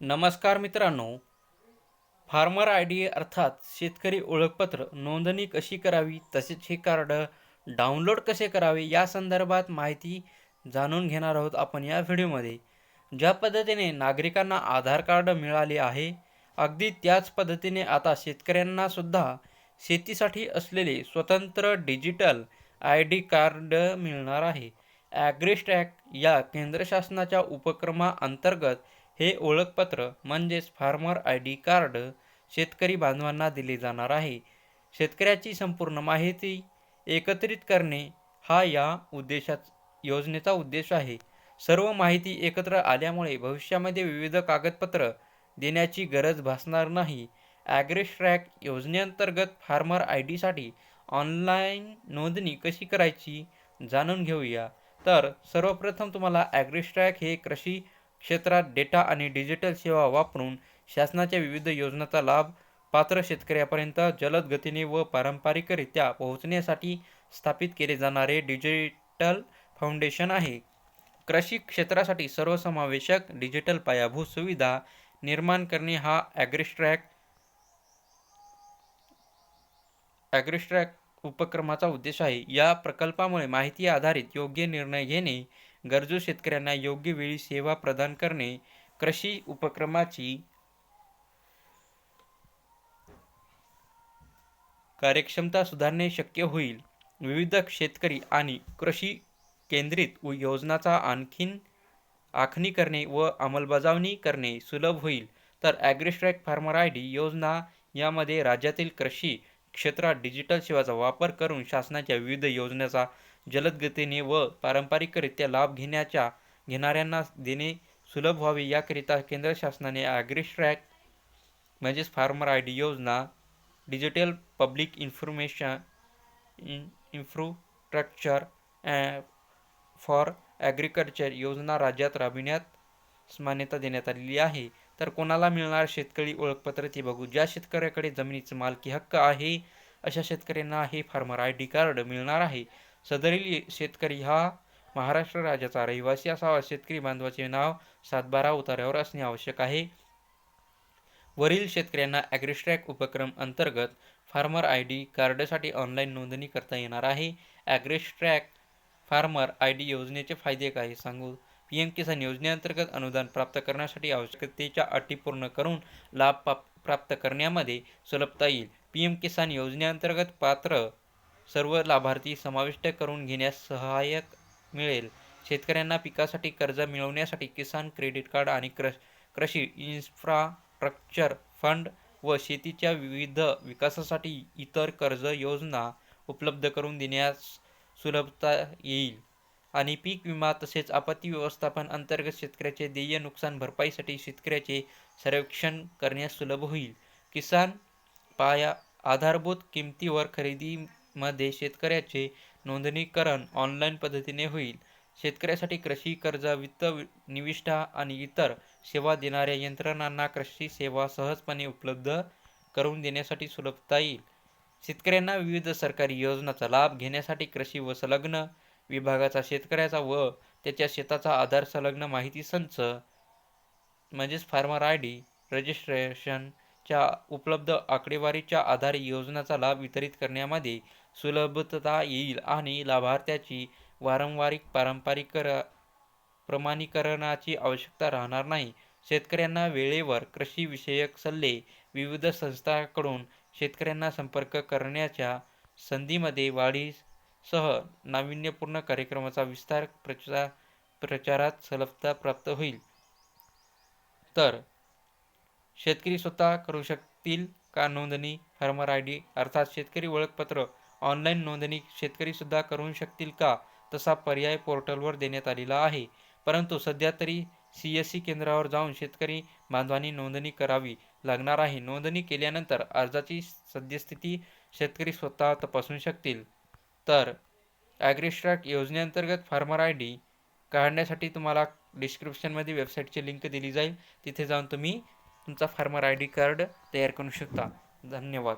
नमस्कार मित्रांनो. Farmer I D अर्थात शेतकरी ओळखपत्र नोंदणी कशी करावी तसेच हे कार्ड डाउनलोड कसे करावे या संदर्भात माहिती जाणून घेणार आहोत आपण या व्हिडिओमध्ये. ज्या पद्धतीने नागरिकांना आधार कार्ड मिळाले आहे अगदी त्याच पद्धतीने आता शेतकऱ्यांना सुद्धा शेतीसाठी असलेले स्वतंत्र डिजिटल आय डी कार्ड मिळणार आहे. ॲग्रिस्टॅक या केंद्र शासनाच्या उपक्रमाअंतर्गत हे ओळखपत्र म्हणजेच फार्मर आय डी कार्ड शेतकरी बांधवांना दिले जाणार आहे. शेतकऱ्याची संपूर्ण माहिती एकत्रित करणे हा या उद्देशा योजनेचा उद्देश आहे. सर्व माहिती एकत्र आल्यामुळे भविष्यामध्ये विविध कागदपत्र देण्याची गरज भासणार नाही. ॲग्रिस्ट्रॅक योजनेअंतर्गत फार्मर आय डीसाठी ऑनलाईन नोंदणी कशी करायची जाणून घेऊया. तर सर्वप्रथम तुम्हाला ॲग्रिस्ट्रॅक हे कृषी क्षेत्रात डेटा आणि डिजिटल सेवा वापरून शासनाच्या विविध योजनांचा लाभ पात्र शेतकऱ्यापर्यंत जलद गतीने व पारंपरिकरित्या पोहोचण्यासाठी स्थापित केले जाणारे डिजिटल फाउंडेशन आहे. कृषी क्षेत्रासाठी सर्वसमावेशक डिजिटल पायाभूत सुविधा निर्माण करणे हा ॲग्रिस्ट्रॅक ॲग्रिस्ट्रॅक उपक्रमाचा उद्देश आहे. या प्रकल्पामुळे माहिती आधारित योग्य निर्णय घेणे गरजू शेतकऱ्यांना योग्य वेळी सेवा प्रदान करणे कृषी उपक्रमाची कार्यक्षमता सुधारणे शक्य होईल. विविध शेतकरी आणि कृषी केंद्रित योजनाचा आणखीन आखणी करणे व अंमलबजावणी करणे सुलभ होईल. तर ॲग्रिस्ट्रॅक फार्मर आय डी योजना यामध्ये राज्यातील कृषी क्षेत्रात डिजिटल सेवाचा वापर करून शासनाच्या विविध योजनांचा जलद गतीने व पारंपरिकरित्या लाभ घेण्याच्या घेणाऱ्यांना देणे सुलभ व्हावे याकरिता केंद्र शासनाने ॲग्रिस्ट्रॅक म्हणजेच फार्मर आय डी योजना digital public information in infrastructure for agriculture योजना राज्यात राबविण्यात मान्यता देण्यात आलेली आहे. तर कोणाला मिळणार शेतकरी ओळखपत्र ते बघू. ज्या शेतकऱ्याकडे जमिनीचं मालकी हक्क आहे अशा शेतकऱ्यांना हे फार्मर आय डी कार्ड मिळणार आहे. सदरील शेतकरी हा महाराष्ट्र राज्याचा रहिवासी असावा. शेतकरी बांधवाचे नाव सातबारा उतार्यावर असणे आवश्यक आहे. वरील शेतकऱ्यांना ॲग्रिस्ट्रॅक उपक्रम अंतर्गत फार्मर आय डी कार्डसाठी ऑनलाईन नोंदणी करता येणार आहे. ॲग्रिस्ट्रॅक फार्मर आय डी योजनेचे फायदे काय सांगू? पी एम किसान योजनेअंतर्गत अनुदान प्राप्त करण्यासाठी आवश्यकतेच्या अटी पूर्ण करून लाभ प्राप्त करण्यामध्ये सुलभता येईल. पी एम किसान योजनेअंतर्गत पात्र सर्व लाभार्थी समाविष्ट करून घेण्यास सहाय्यक मिळेल. शेतकऱ्यांना पिकासाठी कर्ज मिळवण्यासाठी किसान क्रेडिट कार्ड आणि क्रश कृषी इन्फ्रास्ट्रक्चर फंड व शेतीच्या विविध विकासासाठी इतर कर्ज योजना उपलब्ध करून देण्यास सुलभता येईल. आणि पीक विमा तसेच आपत्ती व्यवस्थापन अंतर्गत शेतकऱ्याचे देय नुकसान भरपाईसाठी शेतकऱ्याचे सर्वेक्षण करण्यास सुलभ होईल. किसान पाया आधारभूत किमतीवर मध्ये शेतकऱ्याचे नोंदणीकरण ऑनलाईन पद्धतीने होईल. शेतकऱ्यासाठी कृषी कर्ज वित्त निविष्ठा आणि इतर सेवा देणाऱ्या यंत्रणांना कृषी सेवा सहजपणे उपलब्ध करून देण्यासाठी सुलभता येईल. शेतकऱ्यांना विविध सरकारी योजनांचा लाभ घेण्यासाठी कृषी व संलग्न विभागाचा शेतकऱ्याचा व त्याच्या शेताचा आधार संलग्न माहिती संच म्हणजेच फार्मर आय डी रजिस्ट्रेशन च्या उपलब्ध आकडेवारीच्या आधारे योजनाचा लाभ वितरित करण्यामध्ये सुलभता येईल आणि लाभार्थ्याची वारंवारिक पारंपरिक प्रमाणीकरणाची आवश्यकता राहणार नाही. शेतकऱ्यांना वेळेवर कृषीविषयक सल्ले विविध संस्थांकडून शेतकऱ्यांना संपर्क करण्याच्या संधीमध्ये वाढीसह नाविन्यपूर्ण कार्यक्रमाचा विस्तार प्रचार प्रचारात सलभता प्राप्त होईल. तर शेतकरी स्वतः करू शकतील का नोंदणी? फार्मर आय डी अर्थात शेतकरी ओळखपत्र. ऑनलाईन नोंदणी शेतकरीसुद्धा करू शकतील का? तसा पर्याय पोर्टलवर देण्यात आलेला आहे. परंतु सध्या तरी सी एस सी केंद्रावर जाऊन शेतकरी बांधवांनी नोंदणी करावी लागणार आहे. नोंदणी केल्यानंतर अर्जाची सद्यस्थिती शेतकरी स्वतः तपासू शकतील. तर ॲग्रिस्ट्रॅक योजनेअंतर्गत फार्मर आय डी काढण्यासाठी तुम्हाला डिस्क्रिप्शनमध्ये वेबसाईटची लिंक दिली जाईल. तिथे जाऊन तुम्ही तुमचा फार्मर आय डी कार्ड तयार करू शकता. धन्यवाद.